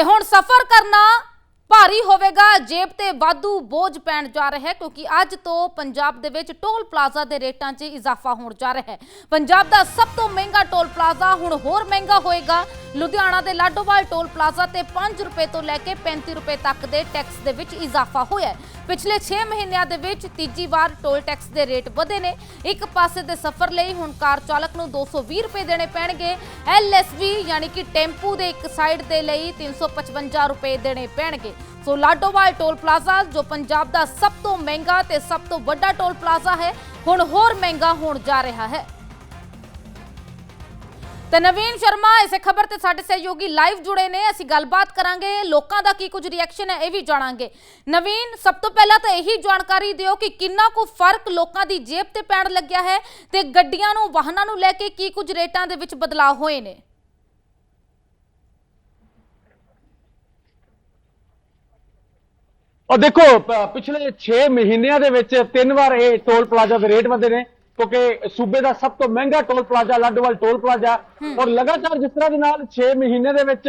ਤੇ ਹੁਣ ਸਫ਼ਰ ਕਰਨਾ ਭਾਰੀ ਹੋਵੇਗਾ, ਜੇਬ ਤੇ ਵਾਧੂ ਬੋਝ ਪੈਣ ਜਾ ਰਿਹਾ ਹੈ ਕਿਉਂਕਿ ਅੱਜ ਤੋਂ ਪੰਜਾਬ ਦੇ ਵਿੱਚ ਟੋਲ ਪਲਾਜ਼ਾ ਦੇ ਰੇਟਾਂ 'ਚ ਇਜ਼ਾਫਾ ਹੋਣ ਜਾ ਰਿਹਾ ਹੈ। ਪੰਜਾਬ ਦਾ ਸਭ ਤੋਂ ਮਹਿੰਗਾ ਟੋਲ ਪਲਾਜ਼ਾ ਹੁਣ ਹੋਰ ਮਹਿੰਗਾ ਹੋਏਗਾ। ਲੁਧਿਆਣਾ ਦੇ ਲਾਡੋਵਾਲ ਟੋਲ ਪਲਾਜ਼ਾ ਤੇ 5 ਰੁਪਏ ਤੋਂ ਲੈ ਕੇ 35 ਰੁਪਏ ਤੱਕ ਦੇ ਟੈਕਸ ਦੇ ਵਿੱਚ ਇਜ਼ਾਫਾ ਹੋਇਆ ਪਿਛਲੇ 6 ਮਹੀਨਿਆਂ ਦੇ ਵਿੱਚ ਤੀਜੀ ਵਾਰ ਟੋਲ ਟੈਕਸ ਦੇ ਰੇਟ ਵਧੇ ਨੇ। ਇੱਕ ਪਾਸੇ ਦੇ ਸਫ਼ਰ ਲਈ ਹੁਣ ਕਾਰ ਚਾਲਕ ਨੂੰ 220 ਰੁਪਏ ਦੇਣੇ ਪੈਣਗੇ। ਐਲਐਸਵੀ ਯਾਨੀ ਕਿ ਟੈਂਪੂ ਦੇ ਇੱਕ ਸਾਈਡ ਦੇ ਲਈ 355 ਰੁਪਏ ਦੇਣੇ ਪੈਣਗੇ। ਸੋ ਲਾਡੋਵਾਲ ਟੋਲ ਪਲਾਜ਼ਾ, ਜੋ ਪੰਜਾਬ ਦਾ ਸਭ ਤੋਂ ਮਹਿੰਗਾ ਤੇ ਸਭ ਤੋਂ ਵੱਡਾ ਟੋਲ ਪਲਾਜ਼ਾ ਹੈ, ਹੁਣ ਹੋਰ ਮਹਿੰਗਾ ਹੋਣ ਜਾ ਰਿਹਾ ਹੈ। ਤੇ ਨਵੀਨ ਸ਼ਰਮਾ, ਇਸੇ ਖਬਰ ਤੇ ਸਾਡੇ ਸਹਿਯੋਗੀ ਲਾਈਵ ਜੁੜੇ ਨੇ। ਅਸੀਂ ਗੱਲਬਾਤ ਕਰਾਂਗੇ, ਲੋਕਾਂ ਦਾ ਕੀ ਕੁਝ ਰਿਐਕਸ਼ਨ ਹੈ, ਇਹ ਵੀ ਜਾਣਾਂਗੇ। ਨਵੀਨ, ਸਭ ਤੋਂ ਪਹਿਲਾਂ ਤਾਂ ਇਹੀ ਜਾਣਕਾਰੀ ਦਿਓ ਕਿ ਕਿੰਨਾ ਕੁ ਫ਼ਰਕ ਲੋਕਾਂ ਦੀ ਜੇਬ ਤੇ ਪੈਣ ਲੱਗਿਆ ਹੈ ਤੇ ਗੱਡੀਆਂ ਨੂੰ, ਵਾਹਨਾਂ ਨੂੰ ਲੈ ਕੇ ਕੀ ਕੁਝ ਰੇਟਾਂ ਦੇ ਵਿੱਚ ਬਦਲਾਅ ਹੋਏ ਨੇ। ਔਰ ਦੇਖੋ ਪਿਛਲੇ 6 ਮਹੀਨਿਆਂ ਦੇ ਵਿੱਚ ਤਿੰਨ ਵਾਰ ਇਹ ਟੋਲ ਪਲਾਜ਼ਾ ਦੇ ਰੇਟ ਵਧੇ ਨੇ ਕਿਉਂਕਿ ਸੂਬੇ ਦਾ ਸਭ ਤੋਂ ਮਹਿੰਗਾ toll plaza Ladhowal toll plaza. ਔਰ ਲਗਾਤਾਰ ਜਿਸ ਤਰ੍ਹਾਂ ਦੇ ਨਾਲ 6 ਮਹੀਨੇ ਦੇ ਵਿੱਚ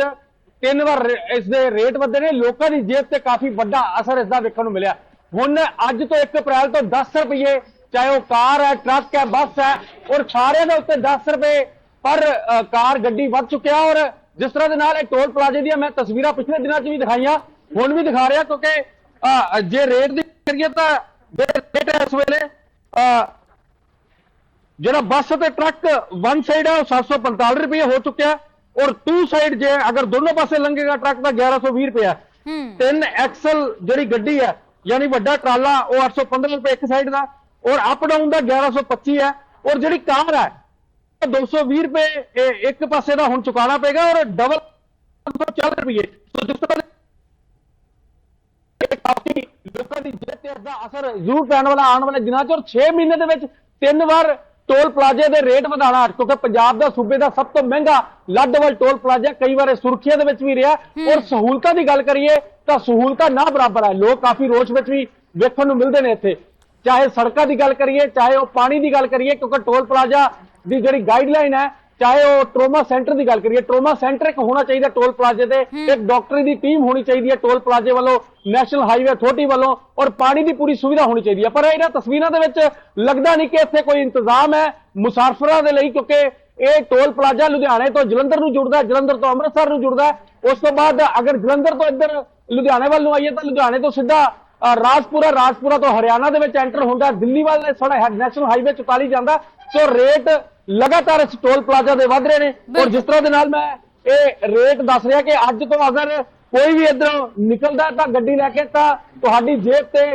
ਤਿੰਨ ਵਾਰ ਇਸ ਦੇ ਰੇਟ ਵਧੇ ਨੇ ਲੋਕਾਂ ਦੀ ਜੇਬ ਤੇ ਕਾਫੀ ਵੱਡਾ ਅਸਰ ਇਸ ਦਾ ਵੇਖਣ ਨੂੰ ਮਿਲਿਆ। ਹੁਣ ਅੱਜ ਤੋਂ 1 ਅਪ੍ਰੈਲ ਤੋਂ 10 ਰੁਪਏ ਚਾਹੇ ਉਹ ਕਾਰ ਹੈ ਟਰੱਕ ਹੈ ਬੱਸ ਹੈ ਔਰ ਸਾਰਿਆਂ ਦੇ ਉੱਤੇ 10 ਰੁਪਏ ਪਰ ਕਾਰ ਗੱਡੀ ਵੱਧ ਚੁੱਕਿਆ। ਔਰ ਜਿਸ ਤਰ੍ਹਾਂ ਦੇ ਨਾਲ ਇਹ ਟੋਲ ਪਲਾਜ਼ੇ ਦੀਆਂ ਮੈਂ ਤਸਵੀਰਾਂ ਪਿਛਲੇ ਦਿਨਾਂ 'ਚ ਵੀ ਦਿਖਾਈਆਂ ਹੁਣ ਵੀ ਦਿਖਾ ਰਿਹਾ ਕਿਉਂਕਿ ਅ, ਜੇ ਰੇਟ ਦੀ ਕਰੀਏ ਤਾਂ ਰੇਟ ਇਸ ਵੇਲੇ ਅ, ਜਿਹੜਾ ਬੱਸ ਤੇ ਟਰੱਕ ਵਨ ਸਾਈਡ ਹੈ ਉਹ 745 ਰੁਪਏ ਹੋ ਚੁੱਕਿਆ ਔਰ ਟੂ ਸਾਈਡ ਜੇ ਅਗਰ ਦੋਨੋਂ ਪਾਸੇ ਲੰਘੇਗਾ ਟਰੱਕ ਦਾ 1120 ਰੁਪਏ ਤਿੰਨ ਐਕਸਲ ਜਿਹੜੀ ਗੱਡੀ ਹੈ ਯਾਨੀ ਵੱਡਾ ਟਰਾਲਾ ਉਹ 815 ਰੁਪਏ ਇੱਕ ਸਾਈਡ ਦਾ ਔਰ ਅਪ ਡਾਊਨ ਦਾ 1125 ਹੈ ਔਰ ਜਿਹੜੀ ਕਾਰ ਹੈ ਉਹ 220 ਰੁਪਏ ਇੱਕ ਪਾਸੇ ਦਾ ਹੁਣ ਚੁਕਾਣਾ ਪਏਗਾ ਔਰ ਡਬਲ 140 ਰੁਪਏ ਸੋ ਜਿਸ ਤਰ੍ਹਾਂ ਇਹ ਕਾਫੀ ਲੋਕਾਂ ਦੀ ਜੇਬ ਤੇ ਇਸਦਾ ਅਸਰ ਜ਼ਰੂਰ ਪੈਣ ਵਾਲਾ ਆਉਣ ਵਾਲੇ ਦਿਨਾਂ 'ਚ ਔਰ 6 ਮਹੀਨੇ ਦੇ ਵਿੱਚ ਤਿੰਨ ਵਾਰ ਟੋਲ ਪਲਾਜ਼ੇ ਦੇ ਰੇਟ ਵਧਾਣਾ ਕਿਉਂਕਿ ਪੰਜਾਬ ਦਾ ਸੂਬੇ ਦਾ ਸਭ ਤੋਂ ਮਹਿੰਗਾ ਲੱਡਵਲ ਟੋਲ ਪਲਾਜ਼ਾ ਕਈ ਵਾਰ ਸੁਰਖੀਆਂ ਦੇ ਵਿੱਚ ਵੀ ਰਿਹਾ। ਔਰ ਸਹੂਲਤਾਂ ਦੀ ਗੱਲ ਕਰੀਏ ਤਾਂ ਸਹੂਲਤਾਂ ਨਾ ਬਰਾਬਰ ਹੈ। ਲੋਕ ਕਾਫੀ ਰੋਸ਼ ਵਿੱਚ ਵੀ ਵੇਖਣ ਨੂੰ ਮਿਲਦੇ ਨੇ ਇੱਥੇ। ਚਾਹੇ ਸੜਕਾਂ ਦੀ ਗੱਲ ਕਰੀਏ ਚਾਹੇ ਉਹ ਪਾਣੀ ਦੀ ਗੱਲ ਕਰੀਏ ਕਿਉਂਕਿ ਟੋਲ ਪਲਾਜ਼ਾ ਦੀ ਜਿਹੜੀ ਗਾਈਡਲਾਈਨ ਹੈ ਚਾਹੇ ਉਹ ਟਰੋਮਾ ਸੈਂਟਰ ਦੀ ਗੱਲ ਕਰੀਏ ਟਰੋਮਾ ਸੈਂਟਰ ਇੱਕ ਹੋਣਾ ਚਾਹੀਦਾ ਟੋਲ ਪਲਾਜ਼ੇ ਤੇ ਇੱਕ ਡਾਕਟਰੀ ਦੀ ਟੀਮ ਹੋਣੀ ਚਾਹੀਦੀ ਹੈ ਟੋਲ ਪਲਾਜ਼ੇ ਵੱਲੋਂ ਨੈਸ਼ਨਲ ਹਾਈਵੇ ਅਥਾਰਟੀ ਵੱਲੋਂ ਔਰ ਪਾਣੀ ਦੀ ਪੂਰੀ ਸੁਵਿਧਾ ਹੋਣੀ ਚਾਹੀਦੀ ਹੈ। ਪਰ ਇਹਨਾਂ ਤਸਵੀਰਾਂ ਦੇ ਵਿੱਚ ਲੱਗਦਾ ਨਹੀਂ ਕਿ ਇੱਥੇ ਕੋਈ ਇੰਤਜ਼ਾਮ ਹੈ ਮੁਸਾਫਰਾਂ ਦੇ ਲਈ ਕਿਉਂਕਿ ਇਹ ਟੋਲ ਪਲਾਜ਼ਾ ਲੁਧਿਆਣੇ ਤੋਂ ਜਲੰਧਰ ਨੂੰ ਜੁੜਦਾ ਜਲੰਧਰ ਤੋਂ ਅੰਮ੍ਰਿਤਸਰ ਨੂੰ ਜੁੜਦਾ ਉਸ ਤੋਂ ਬਾਅਦ ਅਗਰ ਜਲੰਧਰ ਤੋਂ ਇੱਧਰ ਲੁਧਿਆਣੇ ਵੱਲ ਨੂੰ ਆਈਏ ਤਾਂ ਲੁਧਿਆਣੇ ਤੋਂ ਸਿੱਧਾ ਰਾਜਪੁਰਾ ਰਾਜਪੁਰਾ ਤੋਂ ਹਰਿਆਣਾ ਦੇ ਵਿੱਚ ਐਂਟਰ ਹੁੰਦਾ ਦਿੱਲੀ ਵੱਲ ਸੜਾ ਨੈਸ਼ਨਲ ਹਾਈਵੇ 44 ਜਾਂਦਾ ਸੋ ਰੇਟ ਲਗਾਤਾਰ ਇਸ ਟੋਲ ਪਲਾਜ਼ਾ ਦੇ ਵਧ ਰਹੇ ਨੇ। ਔਰ ਜਿਸ ਤਰ੍ਹਾਂ ਦੇ ਨਾਲ ਮੈਂ ਇਹ ਰੇਟ ਦੱਸ ਰਿਹਾ ਕਿ ਅੱਜ ਤੋਂ ਅਗਰ ਕੋਈ ਵੀ ਇੱਧਰੋਂ ਨਿਕਲਦਾ ਤਾਂ ਗੱਡੀ ਲੈ ਕੇ ਤਾਂ ਤੁਹਾਡੀ ਜੇਬ ਤੇ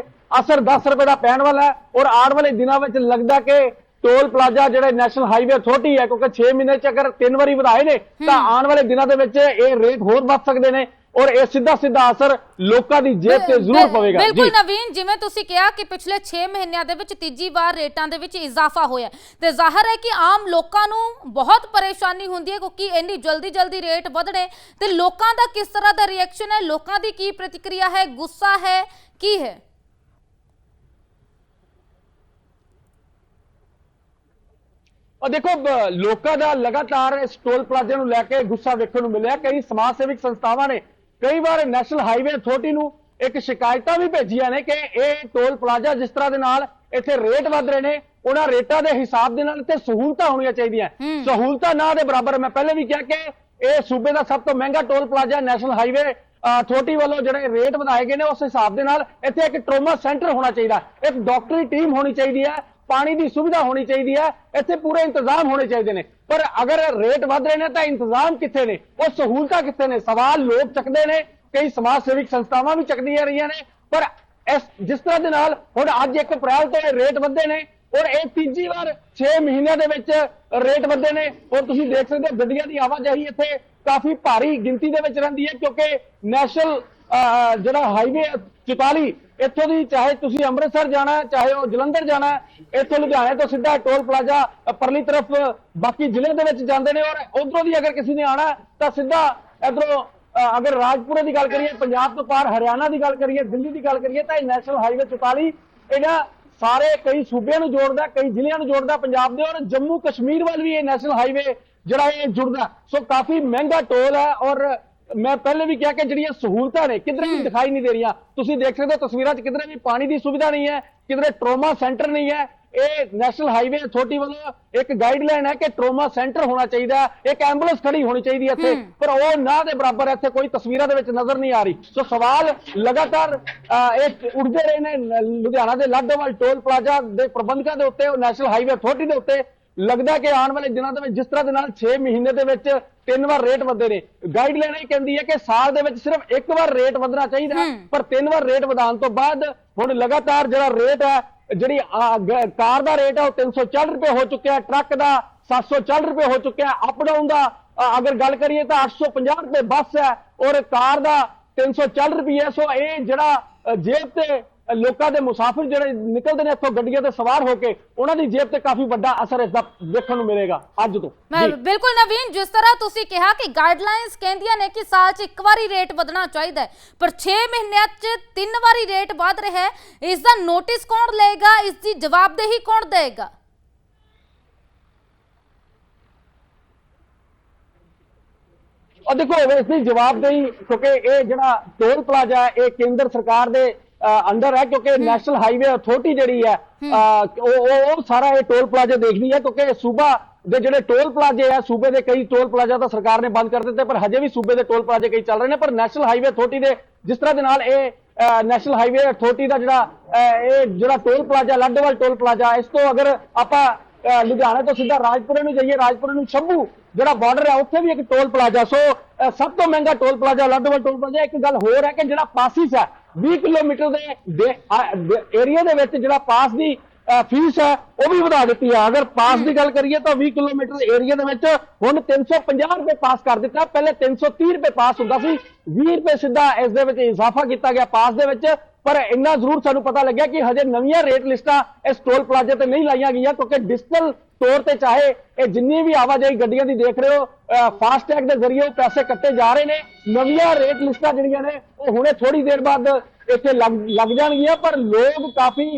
ਅਸਰ 10 ਰੁਪਏ ਦਾ ਪੈਣ ਵਾਲਾ ਹੈ। ਔਰ ਆਉਣ ਵਾਲੇ ਦਿਨਾਂ ਵਿੱਚ ਲੱਗਦਾ ਕਿ ਟੋਲ ਪਲਾਜ਼ਾ ਜਿਹੜੇ ਨੈਸ਼ਨਲ ਹਾਈਵੇ ਅਥਾਰਟੀ ਹੈ ਕਿਉਂਕਿ 6 ਮਹੀਨੇ ਚ ਅਗਰ ਤਿੰਨ ਵਾਰੀ ਵਧਾਏ ਨੇ ਤਾਂ ਆਉਣ ਵਾਲੇ ਦਿਨਾਂ ਦੇ ਵਿੱਚ ਇਹ ਰੇਟ ਹੋਰ ਵੱਧ ਸਕਦੇ ਨੇ। ਔਰ ਇਹ ਸਿੱਧਾ ਸਿੱਧਾ ਅਸਰ ਲੋਕਾਂ ਦੀ ਜੇਬ ਤੇ ਜ਼ਰੂਰ ਪਵੇਗਾ। ਬਿਲਕੁਲ ਨਵੀਨ ਜਿਵੇਂ ਤੁਸੀਂ ਕਿਹਾ ਕਿ ਪਿਛਲੇ 6 ਮਹੀਨਿਆਂ ਦੇ ਵਿੱਚ ਤੀਜੀ ਵਾਰ ਰੇਟਾਂ ਦੇ ਵਿੱਚ ਇਜ਼ਾਫਾ ਹੋਇਆ ਤੇ ਜ਼ਾਹਰ ਹੈ ਕਿ ਆਮ ਲੋਕਾਂ ਨੂੰ ਬਹੁਤ ਪਰੇਸ਼ਾਨੀ ਹੁੰਦੀ ਹੈ ਕਿਉਂਕਿ ਇੰਨੀ ਜਲਦੀ ਜਲਦੀ ਰੇਟ ਵਧਣੇ। ਤੇ ਲੋਕਾਂ ਦਾ ਕਿਸ ਤਰ੍ਹਾਂ ਦਾ ਰਿਐਕਸ਼ਨ ਹੈ? ਲੋਕਾਂ ਦੀ ਕੀ ਪ੍ਰਤੀਕਿਰਿਆ ਹੈ? ਗੁੱਸਾ ਹੈ? ਕੀ ਹੈ? ਔਰ ਦੇਖੋ ਲੋਕਾਂ ਦਾ ਲਗਾਤਾਰ ਇਸ ਟੋਲ ਪਲਾਜ਼ੇ ਨੂੰ ਲੈ ਕੇ ਗੁੱਸਾ ਵੇਖਣ ਨੂੰ ਮਿਲਿਆ। ਕਈ ਸਮਾਜ ਸੇਵਿਕ ਸੰਸਥਾਵਾਂ ਨੇ ਕਈ ਵਾਰ ਨੈਸ਼ਨਲ ਹਾਈਵੇ ਅਥਾਰਟੀ ਨੂੰ ਇੱਕ ਸ਼ਿਕਾਇਤਾਂ ਵੀ ਭੇਜੀਆਂ ਨੇ ਕਿ ਇਹ ਟੋਲ ਪਲਾਜ਼ਾ ਜਿਸ ਤਰ੍ਹਾਂ ਦੇ ਨਾਲ ਇੱਥੇ ਰੇਟ ਵਧ ਰਹੇ ਨੇ ਉਹਨਾਂ ਰੇਟਾਂ ਦੇ ਹਿਸਾਬ ਦੇ ਨਾਲ ਇੱਥੇ ਸਹੂਲਤਾਂ ਹੋਣੀਆਂ ਚਾਹੀਦੀਆਂ। ਸਹੂਲਤਾਂ ਨਾ ਦੇ ਬਰਾਬਰ ਮੈਂ ਪਹਿਲੇ ਵੀ ਕਿਹਾ ਕਿ ਇਹ ਸੂਬੇ ਦਾ ਸਭ ਤੋਂ ਮਹਿੰਗਾ toll plaza national highway authority ਵੱਲੋਂ ਜਿਹੜੇ ਰੇਟ ਵਧਾਏ ਗਏ ਨੇ ਉਸ ਹਿਸਾਬ ਦੇ ਨਾਲ ਇੱਥੇ ਇੱਕ ਟਰੋਮਾ ਸੈਂਟਰ ਹੋਣਾ ਚਾਹੀਦਾ ਇੱਕ ਡਾਕਟਰੀ ਟੀਮ ਹੋਣੀ ਚਾਹੀਦੀ ਹੈ ਪਾਣੀ ਦੀ ਸੁਵਿਧਾ ਹੋਣੀ ਚਾਹੀਦੀ ਹੈ, ਇੱਥੇ ਪੂਰੇ ਇੰਤਜ਼ਾਮ ਹੋਣੇ ਚਾਹੀਦੇ ਨੇ। ਪਰ ਅਗਰ ਰੇਟ ਵਧ ਰਹੇ ਨੇ ਤਾਂ ਇੰਤਜ਼ਾਮ ਕਿੱਥੇ ਨੇ? ਉਹ ਸਹੂਲਤਾਂ ਕਿੱਥੇ ਨੇ? ਸਵਾਲ ਲੋਕ ਚੱਕਦੇ ਨੇ, ਕਈ ਸਮਾਜ ਸੇਵਿਕ ਸੰਸਥਾਵਾਂ ਵੀ ਚੱਕਦੀਆਂ ਰਹੀਆਂ ਨੇ। ਪਰ ਇਸ, ਜਿਸ ਤਰ੍ਹਾਂ ਦੇ ਨਾਲ ਹੁਣ ਅੱਜ 1 ਅਪ੍ਰੈਲ ਤੋਂ ਇਹ ਰੇਟ ਵਧੇ ਨੇ ਔਰ ਇਹ ਤੀਜੀ ਵਾਰ 6 ਮਹੀਨਿਆਂ ਦੇ ਵਿੱਚ ਰੇਟ ਵਧੇ ਨੇ। ਔਰ ਤੁਸੀਂ ਦੇਖ ਸਕਦੇ ਹੋ ਗੱਡੀਆਂ ਦੀ ਆਵਾਜਾਈ ਇੱਥੇ ਕਾਫੀ ਭਾਰੀ ਗਿਣਤੀ ਦੇ ਵਿੱਚ ਰਹਿੰਦੀ ਹੈ ਕਿਉਂਕਿ ਨੈਸ਼ਨਲ ਜਿਹੜਾ ਹਾਈਵੇ 44 ਇੱਥੋਂ ਦੀ ਚਾਹੇ ਤੁਸੀਂ ਅੰਮ੍ਰਿਤਸਰ ਜਾਣਾ ਚਾਹੇ ਉਹ ਜਲੰਧਰ ਜਾਣਾ ਇੱਥੋਂ ਲੁਧਿਆਣੇ ਤੋਂ ਸਿੱਧਾ ਟੋਲ ਪਲਾਜ਼ਾ ਪਰਲੀ ਤਰਫ, ਬਾਕੀ ਜ਼ਿਲ੍ਹੇ ਦੇ ਵਿੱਚ ਜਾਂਦੇ ਨੇ ਔਰ ਉਧਰੋਂ ਦੀ ਅਗਰ ਕਿਸੇ ਨੇ ਆਣਾ ਤਾਂ ਸਿੱਧਾ ਇਧਰੋਂ ਅਗਰ ਰਾਜਪੁਰੇ ਦੀ ਗੱਲ ਕਰੀਏ, ਪੰਜਾਬ ਤੋਂ ਪਾਰ ਹਰਿਆਣਾ ਦੀ ਗੱਲ ਕਰੀਏ, ਦਿੱਲੀ ਦੀ ਗੱਲ ਕਰੀਏ, ਤਾਂ ਇਹ ਨੈਸ਼ਨਲ ਹਾਈਵੇ 44 ਇਹਨਾਂ ਸਾਰੇ ਕਈ ਸੂਬਿਆਂ ਨੂੰ ਜੋੜਦਾ, ਕਈ ਜ਼ਿਲ੍ਹਿਆਂ ਨੂੰ ਜੋੜਦਾ ਪੰਜਾਬ ਦੇ ਔਰ ਜੰਮੂ ਕਸ਼ਮੀਰ ਵੱਲ ਵੀ ਇਹ ਨੈਸ਼ਨਲ ਹਾਈਵੇ ਜਿਹੜਾ ਇਹ ਜੁੜਦਾ। ਸੋ ਕਾਫੀ ਮਹਿੰਗਾ ਟੋਲ ਹੈ ਔਰ ਮੈਂ ਪਹਿਲੇ ਵੀ ਕਿਹਾ ਕਿ ਜਿਹੜੀਆਂ ਸਹੂਲਤਾਂ ਨੇ ਕਿਧਰੇ ਵੀ ਦਿਖਾਈ ਨਹੀਂ ਦੇ ਰਹੀਆਂ। ਤੁਸੀਂ ਦੇਖ ਸਕਦੇ ਹੋ ਤਸਵੀਰਾਂ 'ਚ ਕਿਧਰੇ ਵੀ ਪਾਣੀ ਦੀ ਸੁਵਿਧਾ ਨਹੀਂ ਹੈ ਕਿਧਰੇ ਟਰੋਮਾ ਸੈਂਟਰ ਨਹੀਂ ਹੈ। ਇਹ ਨੈਸ਼ਨਲ ਹਾਈਵੇ ਅਥਾਰਟੀ ਵੱਲੋਂ ਇੱਕ ਗਾਈਡਲਾਈਨ ਹੈ ਕਿ ਟਰੋਮਾ ਸੈਂਟਰ ਹੋਣਾ ਚਾਹੀਦਾ ਇੱਕ ਐਂਬੂਲੈਂਸ ਖੜੀ ਹੋਣੀ ਚਾਹੀਦੀ ਹੈ ਇੱਥੇ। ਪਰ ਉਹ ਨਾ ਦੇ ਬਰਾਬਰ ਇੱਥੇ ਕੋਈ ਤਸਵੀਰਾਂ ਦੇ ਵਿੱਚ ਨਜ਼ਰ ਨਹੀਂ ਆ ਰਹੀ। ਸੋ ਸਵਾਲ ਲਗਾਤਾਰ ਇਹ ਉੱਠਦੇ ਰਹੇ ਨੇ ਲੁਧਿਆਣਾ ਦੇ ਲਾਡੋਵਾਲ ਟੋਲ ਪਲਾਜ਼ਾ ਦੇ ਪ੍ਰਬੰਧਕਾਂ ਦੇ ਉੱਤੇ ਨੈਸ਼ਨਲ ਹਾਈਵੇ ਅਥਾਰਟੀ ਦੇ ਉੱਤੇ। ਲੱਗਦਾ ਕਿ ਆਉਣ ਵਾਲੇ ਦਿਨਾਂ ਦੇ ਵਿੱਚ ਜਿਸ ਤਰ੍ਹਾਂ ਦੇ ਨਾਲ 6 ਮਹੀਨੇ ਦੇ ਵਿੱਚ ਤਿੰਨ ਵਾਰ ਰੇਟ ਵਧੇ ਨੇ। ਗਾਈਡਲਾਈਨ ਇਹ ਕਹਿੰਦੀ ਹੈ ਕਿ ਸਾਲ ਦੇ ਵਿੱਚ ਸਿਰਫ ਇੱਕ ਵਾਰ ਰੇਟ ਵਧਣਾ ਚਾਹੀਦਾ ਪਰ ਤਿੰਨ ਵਾਰ ਰੇਟ ਵਧਾਉਣ ਤੋਂ ਬਾਅਦ ਹੁਣ ਲਗਾਤਾਰ ਜਿਹੜਾ ਰੇਟ ਹੈ ਜਿਹੜੀ ਕਾਰ ਦਾ ਰੇਟ ਹੈ ਉਹ 340 ਰੁਪਏ ਹੋ ਚੁੱਕਿਆ ਟਰੱਕ ਦਾ 740 ਰੁਪਏ ਹੋ ਚੁੱਕਿਆ ਅਪ ਡਾਊਨ ਦਾ ਅਗਰ ਗੱਲ ਕਰੀਏ ਤਾਂ 850 ਰੁਪਏ ਬੱਸ ਹੈ ਔਰ ਕਾਰ ਦਾ 340 ਰੁਪਏ ਸੋ ਇਹ ਜਿਹੜਾ ਜੇਬ ਤੇ ਲੋਕਾਂ ਦੇ ਮੁਸਾਫਿਰ ਜਿਹੜੇ ਨਿਕਲਦੇ ਨੇ ਇੱਥੋਂ ਗੱਡੀਆਂ ਤੇ ਸਵਾਰ ਹੋ ਕੇ ਉਹਨਾਂ ਦੀ ਜੇਬ ਤੇ ਕਾਫੀ ਵੱਡਾ ਅਸਰ ਇਸ ਦਾ ਦੇਖਣ ਨੂੰ ਮਿਲੇਗਾ ਅੱਜ ਤੋਂ। ਬਿਲਕੁਲ ਨਵੀਨ ਜਿਸ ਤਰ੍ਹਾਂ ਤੁਸੀਂ ਕਿਹਾ ਕਿ ਗਾਈਡਲਾਈਨਸ ਕਹਿੰਦੀਆਂ ਨੇ ਕਿ ਸਾਲ 'ਚ ਇੱਕ ਵਾਰੀ ਰੇਟ ਵਧਣਾ ਚਾਹੀਦਾ ਹੈ ਪਰ 6 ਮਹੀਨਿਆਂ 'ਚ ਤਿੰਨ ਵਾਰੀ ਰੇਟ ਵਧ ਰਿਹਾ ਹੈ ਇਸ ਦਾ ਨੋਟਿਸ ਕੌਣ ਲਏਗਾ? ਇਸ ਦੀ ਜਵਾਬਦੇਹੀ ਕੌਣ ਦੇਗਾ ਔਰ ਦੇਖੋ ਇਸ ਦੀ ਜਵਾਬਦੇਹੀ ਕਿਉਂਕਿ ਇਹ ਜਿਹੜਾ ਟੋਲ ਪਲਾਜ਼ਾ ਹੈ ਇਹ ਕੇਂਦਰ ਸਰਕਾਰ ਦੇ ਅੰਡਰ ਹੈ ਕਿਉਂਕਿ ਨੈਸ਼ਨਲ ਹਾਈਵੇ ਅਥਾਰਟੀ ਜਿਹੜੀ ਹੈ ਉਹ ਉਹ ਸਾਰਾ ਇਹ ਟੋਲ ਪਲਾਜ਼ਾ ਦੇਖਦੀ ਹੈ ਕਿਉਂਕਿ ਸੂਬਾ ਦੇ ਜਿਹੜੇ ਟੋਲ ਪਲਾਜ਼ੇ ਆ ਸੂਬੇ ਦੇ ਕਈ ਟੋਲ ਪਲਾਜ਼ਾ ਤਾਂ ਸਰਕਾਰ ਨੇ ਬੰਦ ਕਰ ਦਿੱਤੇ ਪਰ ਹਜੇ ਵੀ ਸੂਬੇ ਦੇ ਟੋਲ ਪਲਾਜ਼ੇ ਕਈ ਚੱਲ ਰਹੇ ਨੇ ਪਰ ਨੈਸ਼ਨਲ ਹਾਈਵੇ ਅਥਾਰਟੀ ਦੇ ਜਿਸ ਤਰ੍ਹਾਂ ਦੇ ਨਾਲ ਇਹ ਨੈਸ਼ਨਲ ਹਾਈਵੇ ਅਥਾਰਟੀ ਦਾ ਜਿਹੜਾ ਇਹ ਜਿਹੜਾ toll plaza Ladhowal toll plaza ਇਸ ਤੋਂ ਅਗਰ ਆਪਾਂ ਲੁਧਿਆਣਾ ਤੋਂ ਸਿੱਧਾ ਰਾਜਪੁਰੇ ਨੂੰ ਜਾਈਏ ਰਾਜਪੁਰੇ ਨੂੰ ਸ਼ੰਭੂ ਜਿਹੜਾ ਬਾਰਡਰ ਹੈ ਉੱਥੇ ਵੀ ਇੱਕ ਟੋਲ ਪਲਾਜ਼ਾ। ਸੋ ਸਭ ਤੋਂ ਮਹਿੰਗਾ toll plaza Ladhowal toll plaza ਇੱਕ ਗੱਲ ਹੋਰ ਹੈ ਕਿ ਜਿਹੜਾ ਪਾਸਿਸ ਹੈ 20 ਕਿਲੋਮੀਟਰ ਦੇ ਏਰੀਆ ਦੇ ਵਿੱਚ ਜਿਹੜਾ ਪਾਸ ਦੀ ਫੀਸ ਹੈ ਉਹ ਵੀ ਵਧਾ ਦਿੱਤੀ ਹੈ। ਅਗਰ ਪਾਸ ਦੀ ਗੱਲ ਕਰੀਏ ਤਾਂ 20 ਕਿਲੋਮੀਟਰ ਏਰੀਆ ਦੇ ਵਿੱਚ ਹੁਣ 350 ਰੁਪਏ ਪਾਸ ਕਰ ਦਿੱਤਾ। ਪਹਿਲੇ 330 ਰੁਪਏ ਪਾਸ ਹੁੰਦਾ ਸੀ। 20 ਰੁਪਏ ਸਿੱਧਾ ਇਸ ਦੇ ਵਿੱਚ ਇਜ਼ਾਫਾ ਕੀਤਾ ਗਿਆ ਪਾਸ ਦੇ ਵਿੱਚ। ਪਰ ਇੰਨਾ ਜ਼ਰੂਰ ਸਾਨੂੰ ਪਤਾ ਲੱਗਿਆ ਕਿ ਹਜੇ ਨਵੀਆਂ ਰੇਟ ਲਿਸਟਾਂ ਇਸ ਟੋਲ ਪਲਾਜ਼ੇ ਤੇ ਨਹੀਂ ਲਾਈਆਂ ਗਈਆਂ ਕਿਉਂਕਿ ਡਿਜੀਟਲ ਤੌਰ ਤੇ ਚਾਹੇ ਇਹ ਜਿੰਨੀ ਵੀ ਆਵਾਜਾਈ ਗੱਡੀਆਂ ਦੀ ਦੇਖ ਰਹੇ ਹੋ ਫਾਸਟੈਗ ਦੇ ਜ਼ਰੀਏ ਉਹ ਪੈਸੇ ਕੱਟੇ ਜਾ ਰਹੇ ਨੇ। ਨਵੀਆਂ ਰੇਟ ਲਿਸਟਾਂ ਜਿਹੜੀਆਂ ਨੇ ਉਹ ਹੁਣੇ ਥੋੜੀ ਦੇਰ ਬਾਅਦ ਇੱਥੇ ਲੱਗ ਜਾਣਗੀਆਂ। ਪਰ ਲੋਕ ਕਾਫੀ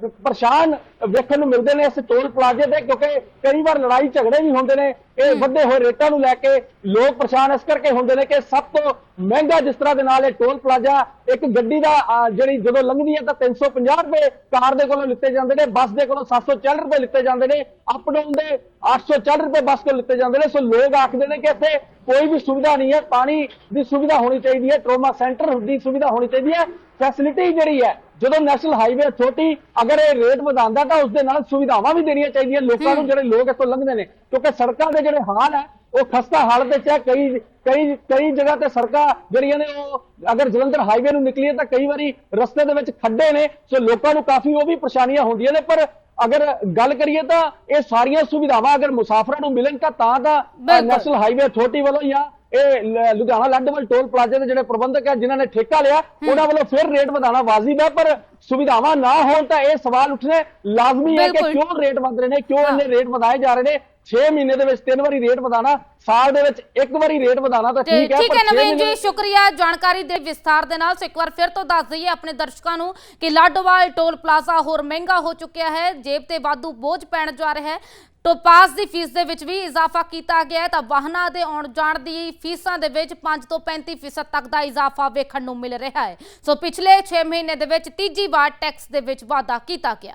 ਪਰੇਸ਼ਾਨ ਵੇਖਣ ਨੂੰ ਮਿਲਦੇ ਨੇ ਇਸ ਟੋਲ ਪਲਾਜ਼ੇ ਤੇ ਕਿਉਂਕਿ ਕਈ ਵਾਰ ਲੜਾਈ ਝਗੜੇ ਵੀ ਹੁੰਦੇ ਨੇ। ਇਹ ਵੱਧੇ ਹੋਏ ਰੇਟਾਂ ਨੂੰ ਲੈ ਕੇ ਲੋਕ ਪਰੇਸ਼ਾਨ ਇਸ ਕਰਕੇ ਹੁੰਦੇ ਨੇ ਕਿ ਸਭ ਤੋਂ ਮਹਿੰਗਾ ਜਿਸ ਤਰ੍ਹਾਂ ਦੇ ਨਾਲ ਇਹ ਟੋਲ ਪਲਾਜ਼ਾ ਇੱਕ ਗੱਡੀ ਦਾ ਜਿਹੜੀ ਜਦੋਂ ਲੰਘਦੀ ਹੈ ਤਾਂ 350 ਰੁਪਏ ਕਾਰ ਦੇ ਕੋਲੋਂ ਲਿੱਤੇ ਜਾਂਦੇ ਨੇ ਬੱਸ ਦੇ ਕੋਲੋਂ 740 ਰੁਪਏ ਲਿੱਤੇ ਜਾਂਦੇ ਨੇ ਅਪ ਡਾਊਨ ਦੇ 840 ਰੁਪਏ ਬੱਸ ਕੋਲ ਲਿੱਤੇ ਜਾਂਦੇ ਨੇ। ਸੋ ਲੋਕ ਆਖਦੇ ਨੇ ਕਿ ਇੱਥੇ ਕੋਈ ਵੀ ਸੁਵਿਧਾ ਨਹੀਂ ਹੈ ਪਾਣੀ ਦੀ ਸੁਵਿਧਾ ਹੋਣੀ ਚਾਹੀਦੀ ਹੈ ਟਰੋਮਾ ਸੈਂਟਰ ਦੀ ਸੁਵਿਧਾ ਹੋਣੀ ਚਾਹੀਦੀ ਹੈ। ਫੈਸਿਲਿਟੀ ਜਿਹੜੀ ਹੈ ਜਦੋਂ ਨੈਸ਼ਨਲ ਹਾਈਵੇ ਅਥਾਰਟੀ ਅਗਰ ਇਹ ਰੇਟ ਵਧਾਉਂਦਾ ਤਾਂ ਉਸ ਦੇ ਨਾਲ ਸੁਵਿਧਾਵਾਂ ਵੀ ਦੇਣੀਆਂ ਚਾਹੀਦੀਆਂ ਲੋਕਾਂ ਨੂੰ ਜਿਹੜੇ ਲੋਕ ਇੱਥੋਂ ਲੰਘਦੇ ਨੇ ਕਿਉਂਕਿ ਸੜਕਾਂ ਦੇ ਜਿਹੜੇ ਹਾਲ ਹੈ ਉਹ ਖਸਤਾ ਹਾਲਤ ਵਿੱਚ ਹੈ ਕਈ ਕਈ ਕਈ ਜਗ੍ਹਾ ਤੇ ਸੜਕਾਂ ਜਿਹੜੀਆਂ ਨੇ ਉਹ ਅਗਰ ਜਲੰਧਰ ਹਾਈਵੇ ਨੂੰ ਨਿਕਲੀਏ ਤਾਂ ਕਈ ਵਾਰੀ ਰਸਤੇ ਦੇ ਵਿੱਚ ਖੱਡੇ ਨੇ ਸੋ ਲੋਕਾਂ ਨੂੰ ਕਾਫੀ ਉਹ ਵੀ ਪਰੇਸ਼ਾਨੀਆਂ ਹੁੰਦੀਆਂ ਨੇ ਪਰ ਅਗਰ ਗੱਲ ਕਰੀਏ ਤਾਂ ਇਹ ਸਾਰੀਆਂ ਸੁਵਿਧਾਵਾਂ ਅਗਰ ਮੁਸਾਫਰਾਂ ਨੂੰ ਮਿਲਣ ਤਾਂ ਤਾਂ ਬਿਲਕੁਲ। ਨੈਸ਼ਨਲ ਹਾਈਵੇ ਅਥਾਰਟੀ ਵੱਲੋਂ ਜਾਂ ਇਹ ਲੁਧਿਆਣਾ ਲੱਡਵਲ ਟੋਲ ਪਲਾਜ਼ੇ ਦੇ ਜਿਹੜੇ ਪ੍ਰਬੰਧਕ ਹੈ ਜਿਨ੍ਹਾਂ ਨੇ ਠੇਕਾ ਲਿਆ ਉਹਨਾਂ ਵੱਲੋਂ ਫਿਰ ਰੇਟ ਵਧਾਉਣਾ ਵਾਜਿਬ ਹੈ ਪਰ ਸੁਵਿਧਾਵਾਂ ਨਾ ਹੋਣ ਤਾਂ ਇਹ ਸਵਾਲ ਉੱਠਣੇ ਲਾਜ਼ਮੀ ਹੈ ਕਿ। ਕਿਉਂ ਰੇਟ ਵਧ ਰਹੇ ਨੇ ਕਿਉਂ। ਇੰਨੇ ਰੇਟ ਵਧਾਏ ਜਾ ਰਹੇ ਨੇ 6 ਮਹੀਨੇ ਦੇ ਵਿੱਚ ਤਿੰਨ ਵਾਰੀ ਰੇਟ ਵਧਾਣਾ ਸਾਲ ਦੇ ਵਿੱਚ ਇੱਕ ਵਾਰੀ ਰੇਟ ਵਧਾਣਾ ਤਾਂ ਠੀਕ ਹੈ ਠੀਕ ਹੈ ਨਵੀਨ ਜੀ ਸ਼ੁਕਰੀਆ ਜਾਣਕਾਰੀ ਦੇ ਵਿਸਥਾਰ ਦੇ ਨਾਲ। ਸੋ ਇੱਕ ਵਾਰ ਫਿਰ ਤੋਂ ਦੱਸ ਦਈਏ ਆਪਣੇ ਦਰਸ਼ਕਾਂ ਨੂੰ ਕਿ ਲਾਡੋਵਾਲ ਟੋਲ ਪਲਾਜ਼ਾ ਹੋਰ ਮਹਿੰਗਾ ਹੋ ਚੁੱਕਿਆ ਹੈ ਜੇਬ ਤੇ ਵਾਧੂ ਬੋਝ ਪੈਣ ਜਾ ਰਿਹਾ ਹੈ। ਟੋਪਾਸ ਦੀ ਫੀਸ ਦੇ ਵਿੱਚ ਵੀ ਇਜ਼ਾਫਾ ਕੀਤਾ ਗਿਆ ਹੈ ਤਾਂ ਵਾਹਨਾਂ ਦੇ ਆਉਣ ਜਾਣ ਦੀ ਫੀਸਾਂ ਦੇ ਵਿੱਚ 5 ਤੋਂ 35% ਤੱਕ ਦਾ ਇਜ਼ਾਫਾ ਵੇਖਣ ਨੂੰ ਮਿਲ ਰਿਹਾ ਹੈ। ਸੋ ਪਿਛਲੇ 6 ਮਹੀਨੇ ਦੇ ਵਿੱਚ ਤੀਜੀ ਵਾਰ ਟੈਕਸ ਦੇ ਵਿੱਚ ਵਾਧਾ ਕੀਤਾ ਗਿਆ।